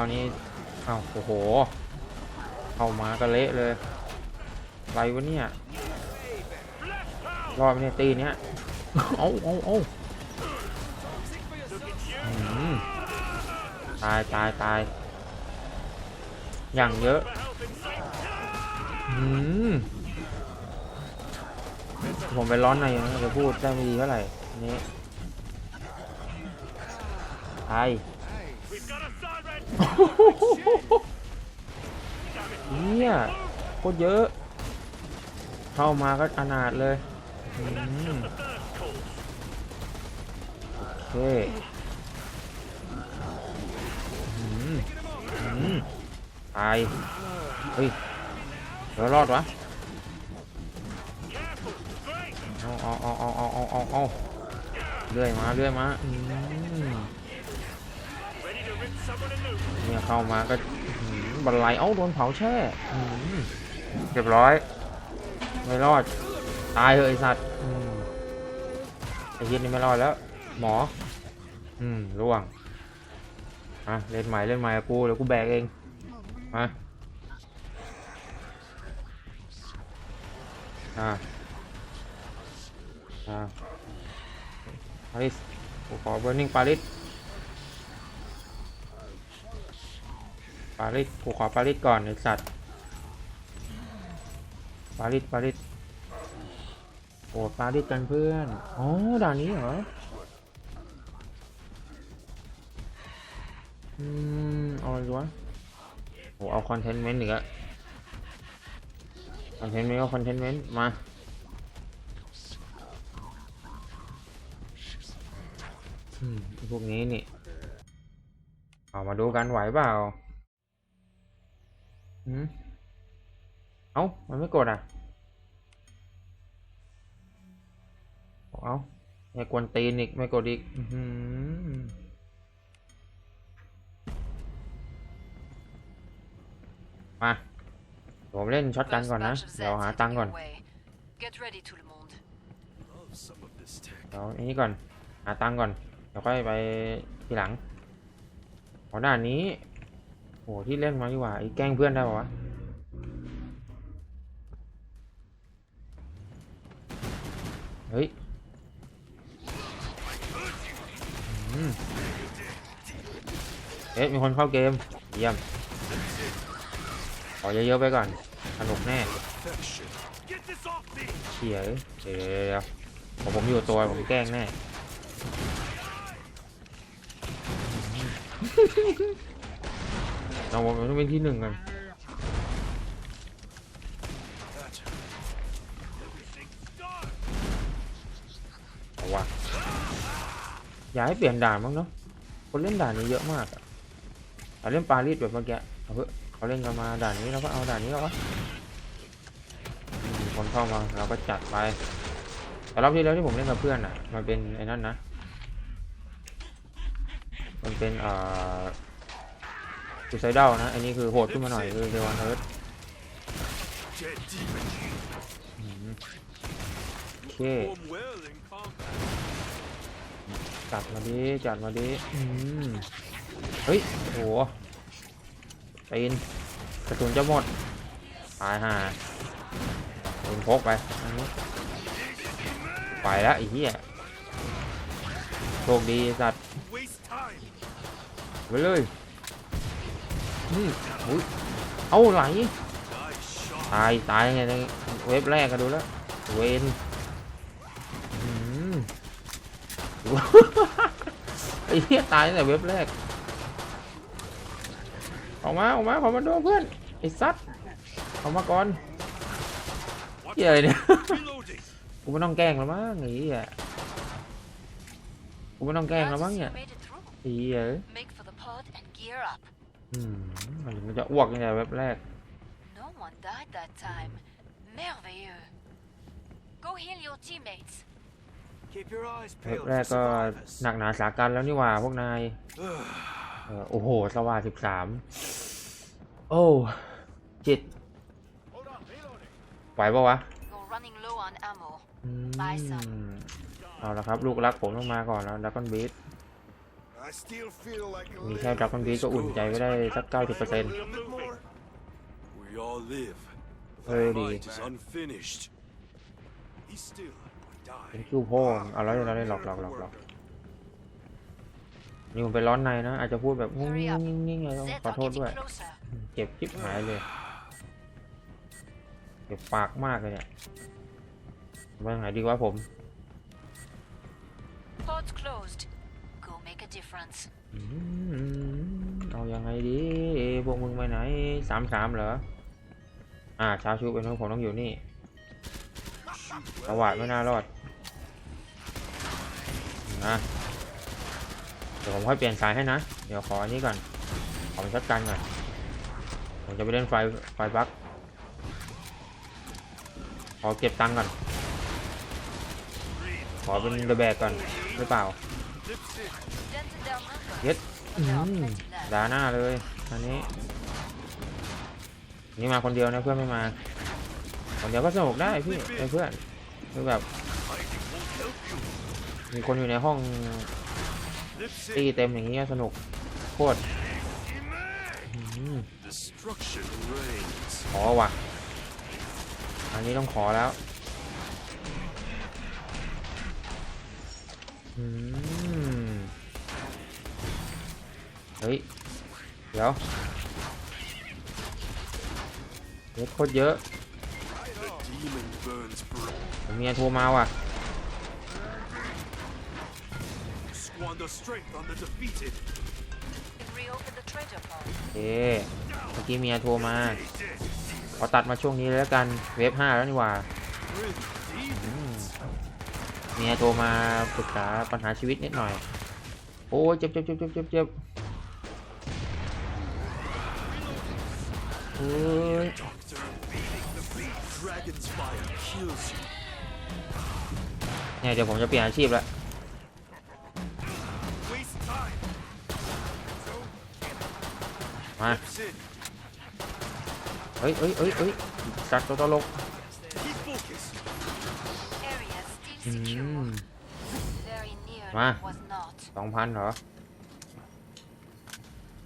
อันนี้เอาโอ้โห เข้ามาก็เละเลยไรวะเนี่ย รอบเนี่ยตีเนี้ย เอาเอาเอาตายตายตาย อย่างเยอะ อืม ผมไปร้อนในนะจะพูดได้ไม่ดีเท่าไหร่อันนี้ตาย เนี่ยโคตรเยอะ เข้ามาก็อนาดเลยโอเคตายเฮ้ยเะรอดวะเอาเอาเอาเอาเอาเอาเอาเรื่อยมาเรื่อยมาอืม เนี่ยเข้ามาก็บันไลเอ้าโดนเผาแช่เรียบร้อย ไม่รอด ตายเลยไอสัตว์ไอ้เหี้ยนี่ไม่รอดแล้ว หมอ อืมร่วงอะเล่นใหม่เล่นใหม่กูเดี๋ยวกูแบกเองมาอ่าอ่าปาริสกูขอเบอร์นิ่งปาริสาริสกูขอปาริสก่อนไอสัตว์ปาริสปาริสโอ้ปาริสกันเพื่อน อ๋อ ด่านนี้เหรอ อืมเอาอะไรวะโหเอาคอนเทนเมนต์อีกอะคอนเทนเมนต์ก็คอนเทนเมนต์มาพวกนี้นี่ เอามาดูกันไหวเปล่า อืมเอ้า มันไม่กดอะ เอ้าไอ้กวนตีนอีก ไม่กดอีก อือหือมา ผมเล่นช็อตกัน First ก่อนนะ batch of เดี๋ยว Zeds หา heading ตังค์ก่อน your way. Get ready, tout le monde. Love some of this tech. เดี๋ยวอันนี้ก่อน หาตังค์ก่อน เดี๋ยวค่อยไปทีหลังขอด่านนี้ โหที่เล่นมาดีกว่าไอ้แกล้งเพื่อนได้ปะวะเฮ้ยเอ๊ะมีคนเข้าเกม เยี่ยมขอเยอะๆไปก่อนสนุกแน่เฉียเดี๋ยเดี๋ยวเดี๋ยวผมผมอยู่ตัวผมแกล้งแน่ เราผมต้องเป็นที่หนึ่งกันเอาวะอยากให้เปลี่ยนด่านบ้างเนาะคนเล่นด่านนี้เยอะมากอะแต่เล่นปารีสแบบเมื่อกี้เอาเถอะเขาเล่นกันมาด่านนี้เราก็เอาด่านนี้แล้ววะคนเข้ามาเราก็จัดไปแต่รอบที่แล้วที่ผมเล่นกับเพื่อนอะมันเป็นไอ้นั่นนะ มันเป็นเอ่ อซูไซด a ลนะ อันนี้คือโหดขึ้นมาหน่อยคือเดวันเฮิร์ต Dead demon. โอเค Perform well in combat. จัดมาดิจัดมาดิอืมเฮ้ยโหตีนกระสุนจะหมดตายห่าปืนพกไปอันนี้ไปแล้วไอ้เหี้ยโชคดีไอ้สัตว์ Waste time. ไปเลย อืมอุ้ยเอาไหลตายตายไงเว็บแรกก็ดูแล้วเวนอืมไอ้เหี้ยตายตั้งแต่เว็บแรก ออกมาออกมาขอมาดูเพื่อนไอ้ซัดออกมาก่อนเหี้ยอะไรเนี่ยกูไม่ต้องแกล้งแล้วมั้งไอ้เหี้ยกูไม่ต้องแกล้งแล้วมั้งเนี่ยไอ้เหี้ย Make for the pod and gear up. อืมมันจะอ้วกยังไงเว็บแรก No one died that time. Merveilleux. Go heal your teammates. Keep your eyes เว็บ peeled แร for กก็หนั survivors. กหนาสากันแล้วนี่หว่าพวกนาย เออโอ้โห สว่าสิบสามโอ้จิต Hold on, reloading. ไหวปะวะ You're running low on ammo. อืม Bye, son. เอาละครับ ลูกรักผมต้องมาก่อนแล้วดักกอนบีท มี little แค่ดักมันบีก็อุ่นใจไว้ได้สักเก้าสิบเปอร์เซ็นต์ bit more. We all live. Hey, The Lee. fight is unfinished. He still would die. เป็นคิวพ่อเอาแล้วเราได้หลอกหลอกหลอกหลอกนี่ผมไปร้อนในนะอาจจะพูดแบบงง Hurry up. งงงๆๆต้อง Zeds ขอ are โทษด้วย getting closer. เจ็บชิบหายเลย เจ็บปากมากเลยเนี่ยไปทางไหนดีวะผม Pod's closed. Difference. เอายังไงดีพวกมึงไปไหนสามสามเหรอ อ่าชาวชูเป็นของผมต้องอยู่นี่สวัสดไม่น่ารอดนะเดี๋ยวผมค่อยเปลี่ยนสายให้นะ เดี๋ยวขออันนี้ก่อน ขอเป็นชัดกันก่อน ผมจะไปเล่นไฟไฟบัคขอเก็บตังค์ก่อน ขอเป็นเดอะแบกก่อนหรือเปล่า เย็ดด่าหน้าเลยอันนี้ นี่มาคนเดียวนะเพื่อนไม่มา คนเดียวก็สนุกได้พี่ไอ้เพื่อนคือแบบ มีคนอยู่ในห้องตีเต็มอย่างนี้ยสนุกโคตรขอว่ะ อันนี้ต้องขอแล้วอืม เฮ้ย เดี๋ยวเยอะโคตรเยอะ The demon burns bright. ผมเมียโทรมาว่ะ Squander strength on the defeated. Can reopen the treasure pod. โอเคเมื่อกี้เมียโทรมาขอตัดมาช่วงนี้เลยแล้วกัน เวฟห้าแล้วนี่หว่า With อืม demons. เมียโทรมาปรึกษาปัญหาชีวิตนิดหน่อย โอ้ยเจ็บเจ็บเจ็บเจ็บเจ็บเจ็บโอ้ย Doctor beating the beat. Dragon's fire kills you. เนี่ยเดี๋ยวผมจะเปลี่ยนอาชีพแล้ว Waste time. มา Lips in. เฮ้ยเฮ้ยเฮ้ยเฮ้ยจัดตัวตลก Keep focus. Area อื still secure. ม Very near Ma. it was not. สองพันเหรอ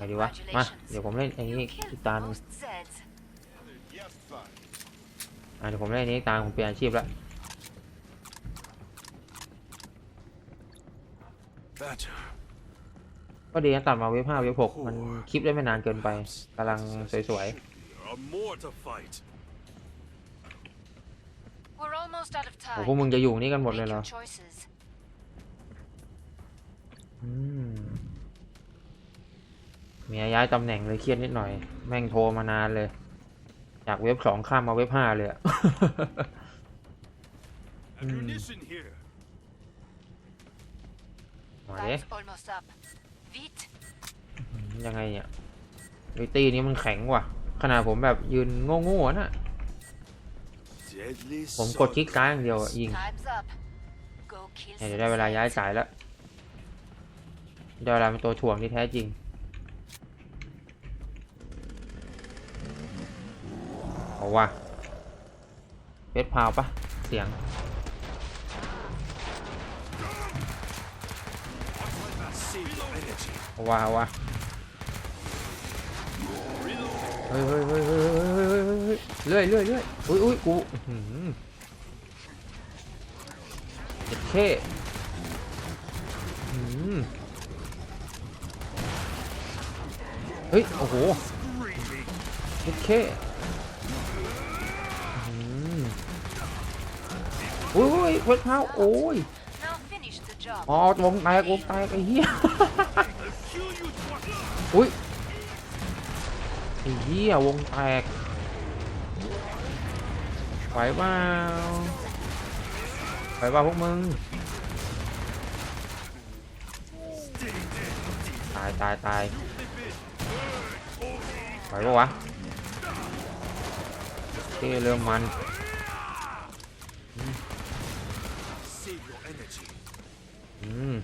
ไงดีวะ มา เดี๋ยวผมเล่นไอ้ You นี่อี killed กตาหนึง most Zeds. Yes, fine. อะเดี๋ยวผมเล่นอันนี้ตามผมเปลี่ยนอาชีพแล้ว Better. ก็ดีนะตัดมาเวฟห้าเวฟหกมันคลิปได้ไม่นานเกินไปกำลังสวย There are more to fight. We're almost out of ๆโอ้ time. พวกมึงจะอยู่นี่กันหมดเลย Make เหรอ your choices. อืม เมียย้ายตำแหน่งเลยเครียดนิดหน่อย แม่งโทรมานานเลย จากเว็บสองข้ามมาเว็บห้าเลยอะ Ammunition here. มาเด้ Time's almost up. Vite. ยังไงเนี่ยไอตีนี้มันแข็งว่ะ ขนาดผมแบบยืนโง่ๆอะนะ Deadly ผมกดคลิกซ้ายอย่างเดียวอะยิง Time's up. Go kill เนี่ยเดี๋ยว some ได้เวลาย้าย Zeds. สายแล้วได้เวลาเป็นตัวถ่วงที่แท้จริง เอาว่ะเพชรพาวปะเสียง เอาว่ะเอาว่ะเฮ้ยเฮ้ยเฮ้ยเฮ้ยเฮ้ยเฮ้ยเฮ้ยเรื่อยเรื่อยเรื่อยอุ้ยอุ้ยกูเจ็ดเข้เฮ้ย โอ้โหเจ็ดเข้อื้อหือ อุ้ยอุ้ยเวทเท้าโอ้ย Now finish the job. อ๋อวงแตกวงแตกไอ้เหี้ย Kill you twice. อุ้ยไอ้เหี้ยวงแตกไหวเปล่าไหวเปล่าพวกมึงตายตายตายไหวปะวะที่เริ่มมัน อืม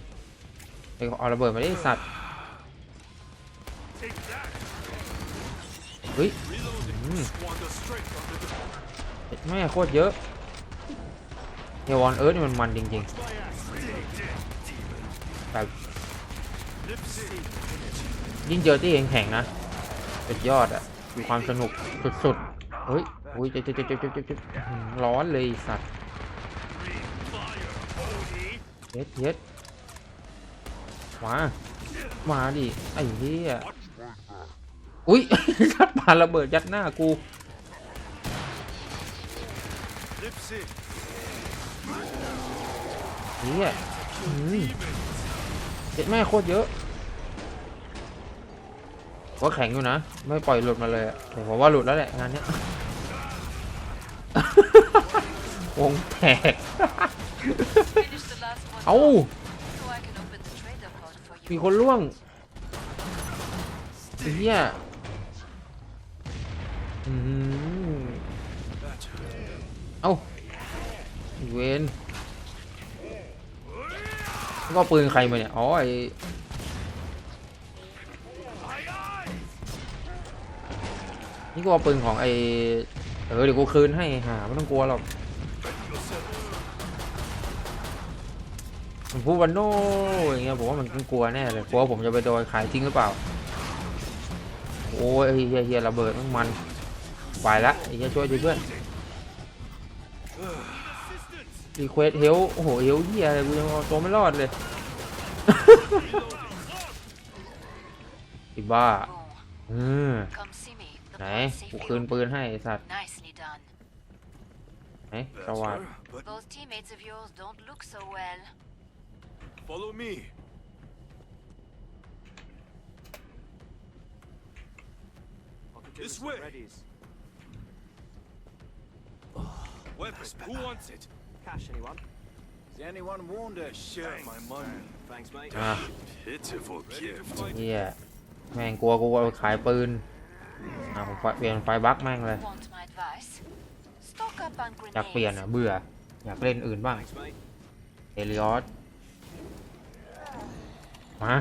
ไอ้เอาระเบิดมาดิสัตว์เฮ้ยแม่โคตรเยอะเฮวอนเอิร์ธนี่มันมันจริงๆแบบยิ่งเจอที่แข็งๆนะสุดยอดอะความสนุกสุดๆเฮ้ยอุ้ยเจ็บเจ็บเจ็บเจ็บเจ็บเจ็บเจ็บอื้อหือร้อนเลยสัตว์ เย็ดเย็ดมา มาดิ ไอ้เหี้ย อุ้ยชัดปาระเบิดยัดหน้ากูเหี้ยเจ็ดแม่โคตรเยอะว่าแข็งอยู่นะ ไม่ปล่อยหลุดมาเลยแต่ผมว่าหลุดแล้วแหละงานเนี้ยวงแตก เอา มีคนล่วงเหี้ยเอาเวนก็ปืนใครมาเนี่ย อ๋อไอนี่ก็เอาปืนของไอเออเดี๋ยวกูคืนให้หาไม่ต้องกลัวหรอก พูดวันโน่อย่างเงี้ยผมว่ามันกลัวแน่เลยกลัวผมจะไปโดนขายทิ้งหรือเปล่า โอ้ยไอ้เฮียเฮียระเบิดมันมันไปละไอ้เฮียช่วยดิเพื่อนรีเควสเฮลโอ้โหเฮลเฮียอะไรกูยังเอาตัวไม่รอดเลยไอ้บ้า Bon, อืม come see me. The ไหน pod's กู safely คืนปืนให้ไอ้สัตว์ open. Nicely done. ไหนสวัสด Better, but Those teammates of yours don't look so well. follow me. This way. Weapon. Who wants it? Cash, anyone? Is anyone wounded? Share my money. Thanks, mate. อะ Pitiful gift. เฮียแม่งกลัวกูเอาไปขายปืนอะผมเปลี่ยนไฟบั๊กแม่งเลย Want my advice? Stock up on อยากเปลี่ยน grenades. อะเบื่อ อยากเล่นอื่นบ้าง Thanks, mate. เอลิออส มา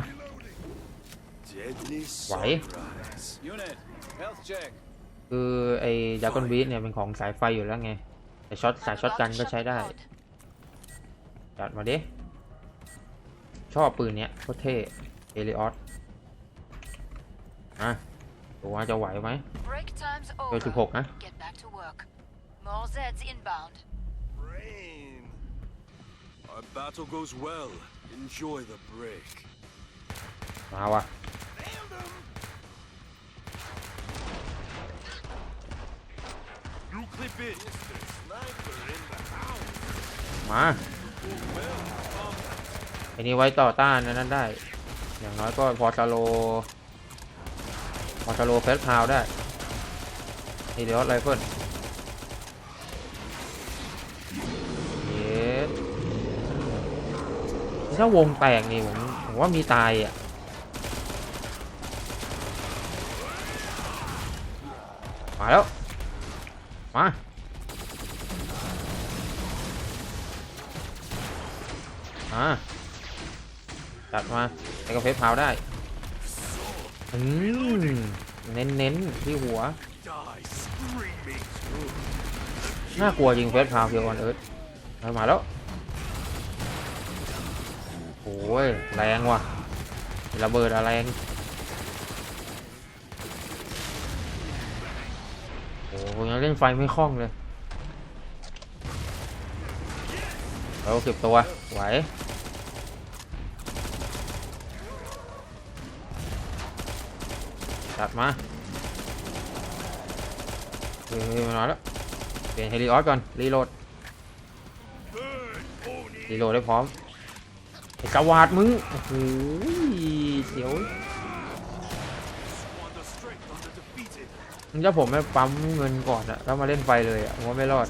Deadly Why? surprise. Unit, health check. คือไอ้ดากอนบีทเนี่ยเป็นของสายไฟอยู่แล้วไงแต่ช็อตสาย I'm ช็อต about กัน to ก็ shut ใช้ the ได้ pod. จัดมาดิชอบปืนเนี้ยโคตรเท่เอลิออสอะดูว่าจะไหวไหม Break time's เบอ over. ร์สิบหกนะ มาว่ะมาไอ้นี่ไว้ต่อต้านนั้นได้ อย่างน้อยก็พอสโล พอสโลเฟสพาวได้เอลิออสไรเฟิลเย็ดถ้าวงแตกนี่ผมผมว่ามีตายอะ มาแล้ว มาอ่าจัดมาไอ้กาแฟพาวได้อืมเน้นเน้นๆที่หัว น่ากลัวจริงเฟสพาวเพียวออนเอิร์ธเอามาแล้วโอ้ยแรงว่ะระเบิดอะไร งโอ้ยยังเล่นไฟไม่คล่องเลยเราเก็บตัวไหวจัดมาเฮ้ยมาแล้วเปลี่ยนเฮลิออสก่อน รีโหลด รีโหลดได้พร้อมไอ้กวาดมึงโอ้โหเสียว defeated. มึงจะผมไม่ปั๊มเงินก่อนอะแล้วมาเล่นไฟเลยอะผมว่าไม่รอด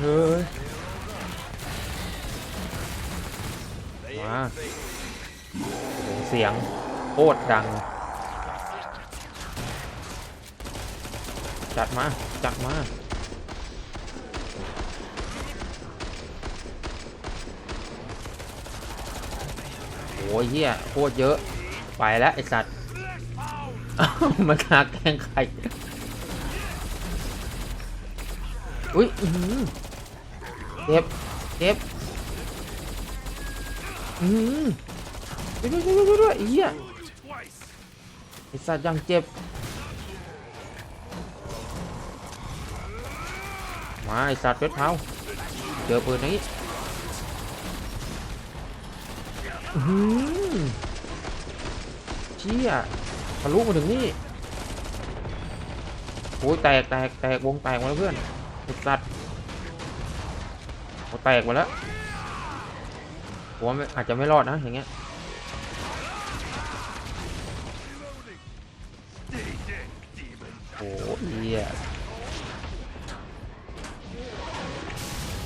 เฮ้ยมาเสียงโคตรดัง จัดมา จัดมาโอ้ยเฮียโคตรเยอะ ไปแล้วไอสัตว์ มันคาแกงไข่ อุ้ยเจ็บเจ็บอืมช่วยด้วยด้วยด้วยเหี้ยไอสัตว์ยังเจ็บ มาไอสัตว์เพชรเท้าเจอปืนนี้อื้อหือเชี่ยะลุมาถึงนี่โอ้ยแตกแตกแตกวงแตกหมาแล้วเพื่อนอ้สัตว์โอ้แตกหมาแล้วผมอาจจะไม่รอดนะอย่างเงี้ยโอ้ยเหี้ย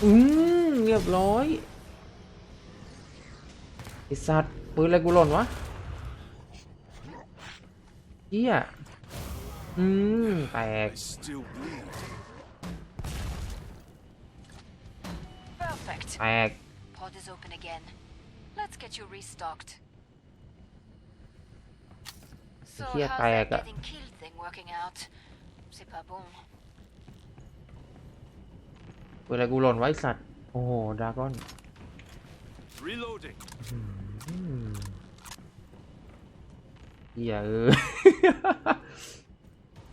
อืมเรียบร้อยไอสัตว์ปืนอะไรกูหล่นวะ เฮียอืมแตก I still bleed. Perfect. แตก Pod is open again. Let's get you restocked. So Hier, how's that Dreieck. getting killed thing working out? C'est pas bon. ปืนอะไรกูหล่นไวะไอ้สัตว์ โอ้โหดราก้อน Reloading. อืม เฮียเออ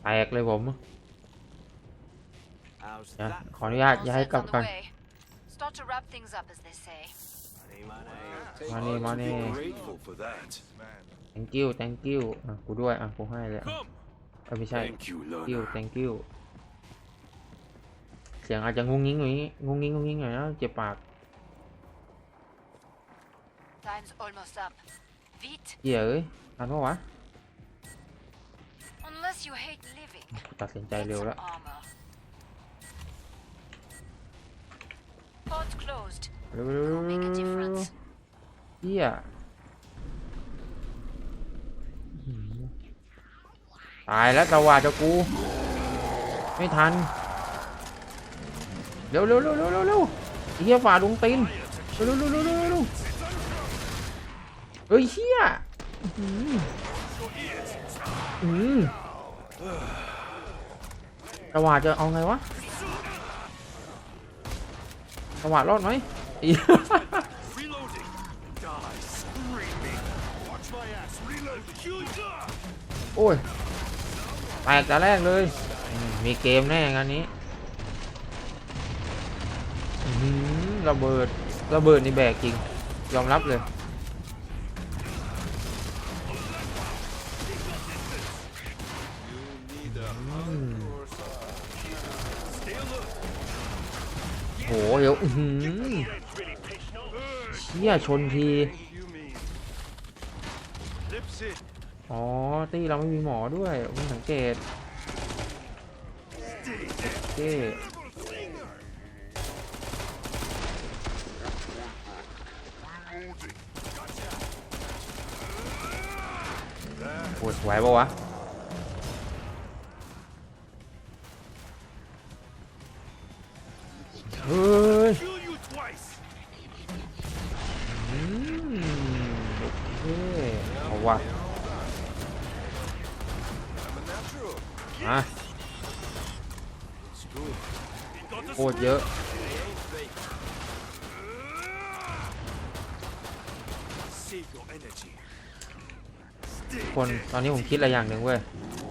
แตกเลยผม How's นะ that? ขออนุญาต All ย้าย sets กลับ on the กัน way. Start to wrap things up, as they say. Take Money, one to money. be Be great. grateful for that. thank you thank you อะกูด้วยอะกูให้เลย Come. เอ้ยไม่ใช่ Thank you, thank you learner. thank you เสียงอาจจะงุ้งงิ้งหน่อยนี้งุ้งงิ้งงุ้งงิ้งหน่อยนะเจ็บปาก Time's almost up. Vite, เหี้ยเอ้ยทันปะวะ unless you hate living. กูตัดสินใจ Get เร็ว some แล้ว armor. Pod closed. เร็ว Will make a ๆ difference. เหี้ยอื้อหือตายแล้วสว่าจะกู ไม่ทัน เร็วเร็วเร็วเร็วเร็วเร็วไอ้เหี้ยฝ่าดวงตีนเร็วเร็วเร็วเร็ว เฮ้ยเฮียอืมกระวาจะเอาไงวะกระวารอดไหมโอ้ยแตกแต่แรกเลย มีเกมแน่งานนี้ระเบิดระเบิดนี่แบกจริง ยอมรับเลย เดี๋ยวอื้อหือเชี่ยชนที อ๋อ ตีเราไม่มีหมอด้วยไม่สังเกตโอเคโอ้ยไหวปะวะเฮ้ โคตรเยอะ คนตอนนี้ผมคิดอะไรอย่างหนึ่งเว้ย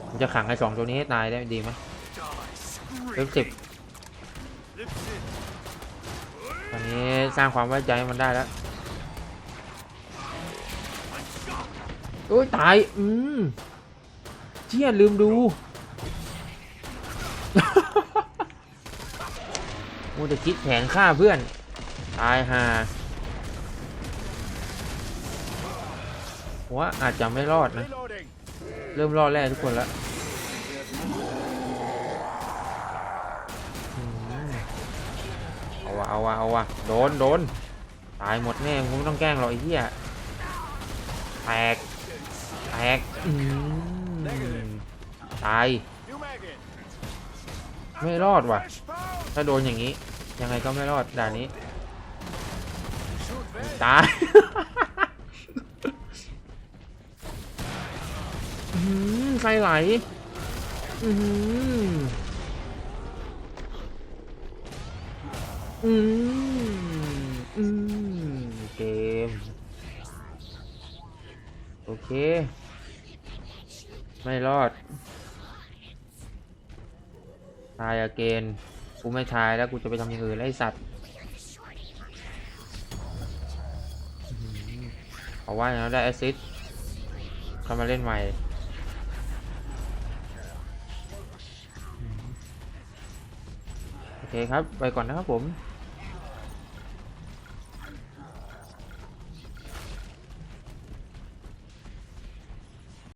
ผมจะขังไอ้สองตัวนี้ให้ตายได้ดีไหม Die เริ่ม screaming. สิบตอนนี้สร้างความไว้ใจมันได้แล้วโอ้ยตาย อืมเชี่ยลืมดู โอ้ จะคิดแผนฆ่าเพื่อน ตายห่าว่าอาจจะไม่รอดนะ เริ่มรอดแรกทุกคนแล้วเอาวะเอาวะเอาวะโดนโดนตายหมดแน่มึงไม่ต้องแกล้งหรอกไอ้เหี้ยแตกแตกตาย ไม่รอดว่ะ ถ้าโดนอย่างนี้ ยังไงก็ไม่รอดด่านนี้ Shoot veg. ตายอืมใครไหลอืมอืมอืมเกม โอเค ไม่รอดทายอเกน กูไม่ทายแล้วกูจะไปทำอย่างอื่นแล้วไอสัตว์เอาว่าอย่างนั้นได้แอซิสต์เข้ามาเล่นใหม่โอเคครับ ไปก่อนนะครับผม